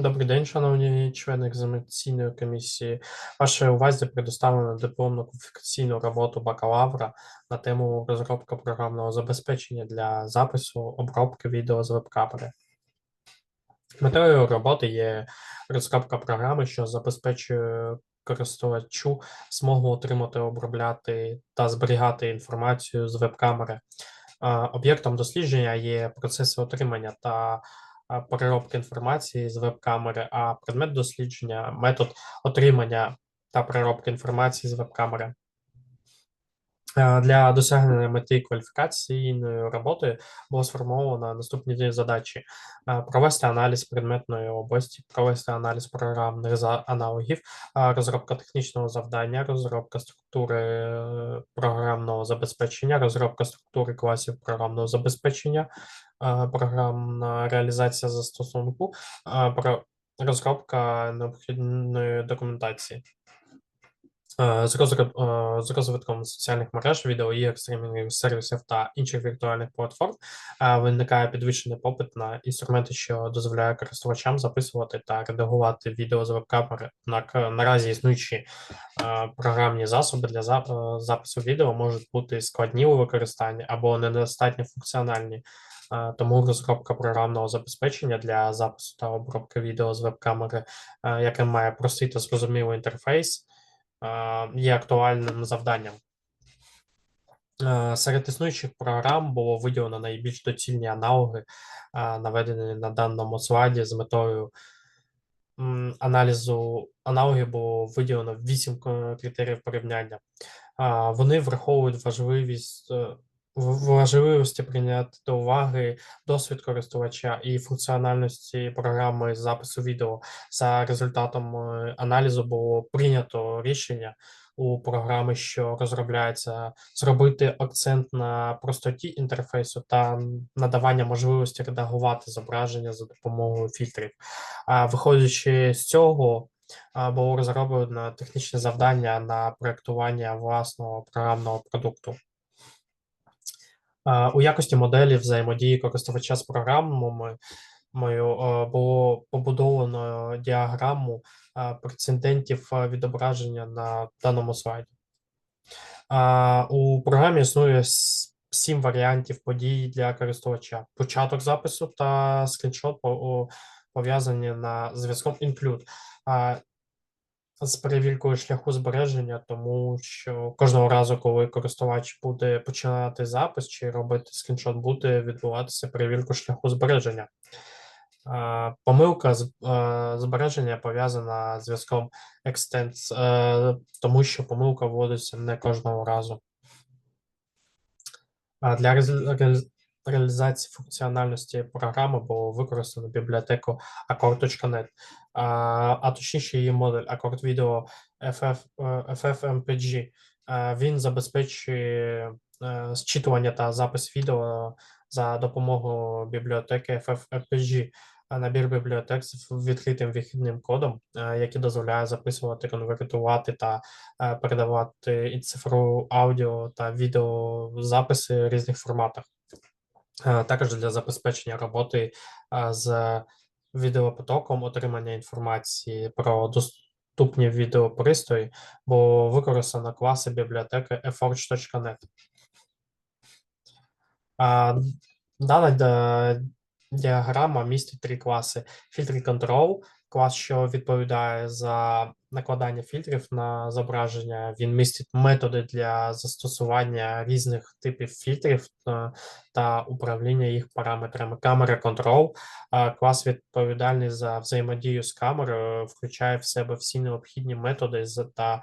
Добрий день, шановні члени екзаменаційної комісії. Вашій увазі предоставлено дипломну кваліфікаційну роботу бакалавра на тему розробка програмного забезпечення для запису обробки відео з веб-камери. Метою роботи є розробка програми, що забезпечує користувачу змогу отримати, обробляти та зберігати інформацію з веб-камери. Об'єктом дослідження є процеси отримання та переробки інформації з веб-камери, а предмет дослідження метод отримання та переробки інформації з веб-камери. Для досягнення мети кваліфікаційної роботи було сформовано наступні задачі: провести аналіз предметної області, провести аналіз програмних аналогів, розробка технічного завдання, розробка структури е, програмного забезпечення, розробка структури класів програмного забезпечення, програмна реалізація застосунку, розробка необхідної документації. З е, з розвитком соціальних мереж, відеоігр, стримінгів сервісів та інших віртуальних платформ е, виникає підвищений попит на інструменти, що дозволяє користувачам записувати та редагувати відео з веб-камери. Однак е, наразі існуючі е, програмні засоби для запису відео можуть бути складні у використанні або недостатньо функціональні. Тому розробка програмного забезпечення для запису та обробки відео з веб-камери, яке має простий та зрозумілий інтерфейс, є актуальним завданням. Серед існуючих програм було виділено найбільш доцільні аналоги, наведені на даному слайді з метою аналізу аналогів було виділено вісім критеріїв порівняння. Вони враховують важливість е, важливості прийняти до уваги досвід користувача і функціональності програми запису відео. За результатом е, аналізу було прийнято рішення у програми, що розробляється, зробити акцент на простоті інтерфейсу та надавання можливості редагувати зображення за допомогою фільтрів. А виходячи з цього, було розроблено технічне завдання на проєктування власного програмного продукту. У якості моделі взаємодії користувача з програмами мою було побудовано діаграму прецедентів відображення на даному слайді. У програмі існує сім варіантів подій для користувача: початок запису та скріншот по- пов'язані на зв'язком include. З перевіркою шляху збереження, тому що кожного разу, коли користувач буде починати запис чи робити скріншот, буде відбуватися перевірка шляху збереження. Помилка збереження пов'язана з зв'язком extends, е, тому що помилка вводиться не кожного разу. Для реалізації функціональності програми було використано бібліотеку Accord.net, а, а точніше її модуль Accord Video FF, FFmpeg. Е, Він забезпечує е, зчитування та запис відео за допомогою бібліотеки FFmpeg. а Набір бібліотек з відкритим вихідним кодом, е, який дозволяє записувати, конвертувати та передавати і цифрову аудіо та відеозаписи в різних форматах. Е, Також для забезпечення роботи е, з відеопотоком, отримання інформації про доступні відеопристрої, бо використано класи бібліотеки eforge.net. Дана діаграма містить три класи: фільтр контрол, клас, що відповідає за накладання фільтрів на зображення. Він містить методи для застосування різних типів фільтрів е, та управління їх параметрами. Камера контрол, е, клас відповідальний за взаємодію з камерою, включає в себе всі необхідні методи та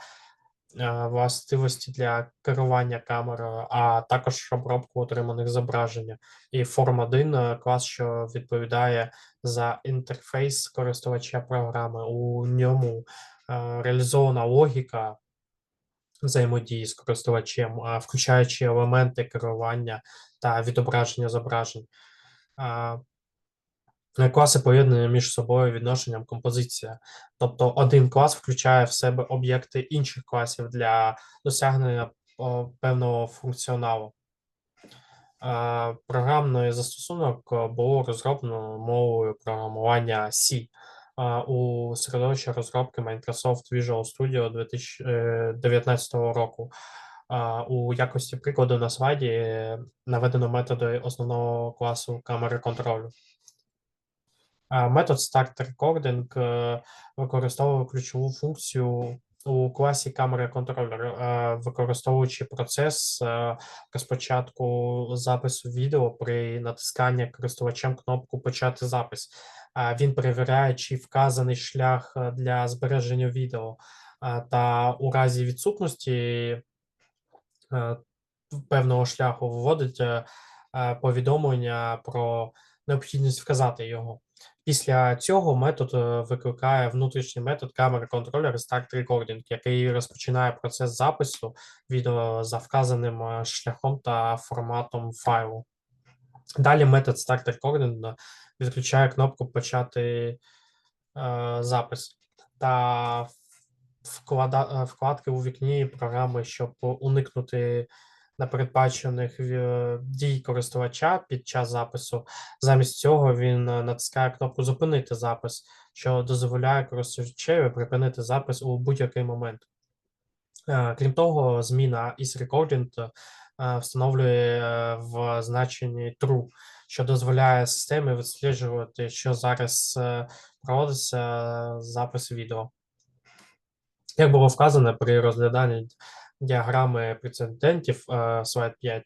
е, властивості для керування камерою, а також обробку отриманих зображень. І Form 1 е, клас, що відповідає за інтерфейс користувача програми. У ньому е, реалізована логіка взаємодії з користувачем, включаючи елементи керування та відображення зображень. Е, Класи поєднані між собою відношенням композиція. Тобто один клас включає в себе об'єкти інших класів для досягнення певного функціоналу. Програмний застосунок було розроблено мовою програмування C. у середовищі розробки Microsoft Visual Studio 2019 року. У якості прикладу на слайді е, наведено методи основного класу камери контролю. Метод Start Recording е, використовує ключову функцію у класі камери контролер, е, використовуючи процес е, розпочатку запису відео при натисканні користувачем кнопку Почати запис. Він перевіряє, чи вказаний шлях е, для збереження відео, та у разі відсутності е, певного шляху вводить е, повідомлення про необхідність вказати його. Після цього метод викликає внутрішній метод камери контролер Start Recording, який розпочинає процес запису відео за вказаним шляхом та форматом файлу. Далі метод Start Recording відключає кнопку Почати е, запис та вклада, е, вкладки у вікні програми, щоб уникнути непередбачених е, дій користувача під час запису. Замість цього він натискає кнопку Зупинити запис, що дозволяє користувачеві припинити запис у будь-який момент. Крім того, зміна is recording встановлює е, в значенні true, що дозволяє системі відсліджувати, що зараз е, проводиться запис відео. Як було вказано при розгляданні діаграми прецедентів е, слайд 5,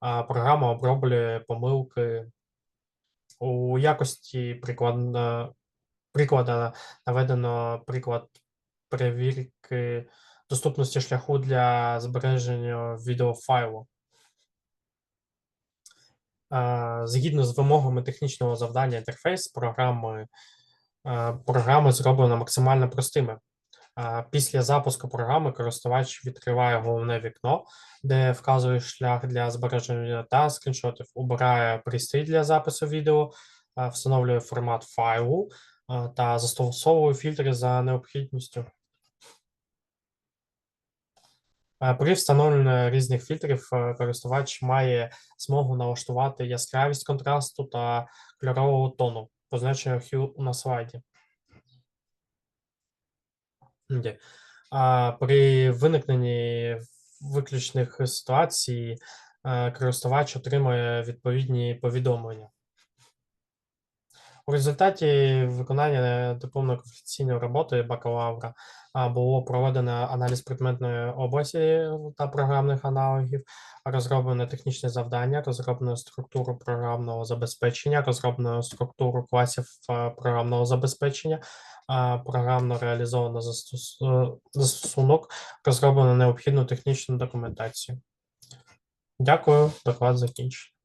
програма оброблює помилки у якості приклад, приклада наведено приклад перевірки доступності шляху для збереження відеофайлу. Е, Згідно з вимогами технічного завдання інтерфейс програми, е, програми зроблено максимально простими. Після запуску програми користувач відкриває головне вікно, де вказує шлях для збереження та скріншотів, обирає пристрій для запису відео, встановлює формат файлу та застосовує фільтри за необхідністю. А, При встановленні різних фільтрів е, користувач має змогу налаштувати яскравість контрасту та кольорового тону, позначення Hue на слайді. При виникненні виключних ситуацій е, користувач отримує відповідні повідомлення. У результаті виконання дипломної кваліфікаційної роботи бакалавра було проведено аналіз предметної області та програмних аналогів, розроблено технічне завдання, розроблено структуру програмного забезпечення, розроблено структуру класів е, програмного забезпечення, програмно реалізовано е, застосунок, розроблено необхідну технічну документацію. Дякую, доклад закінчений.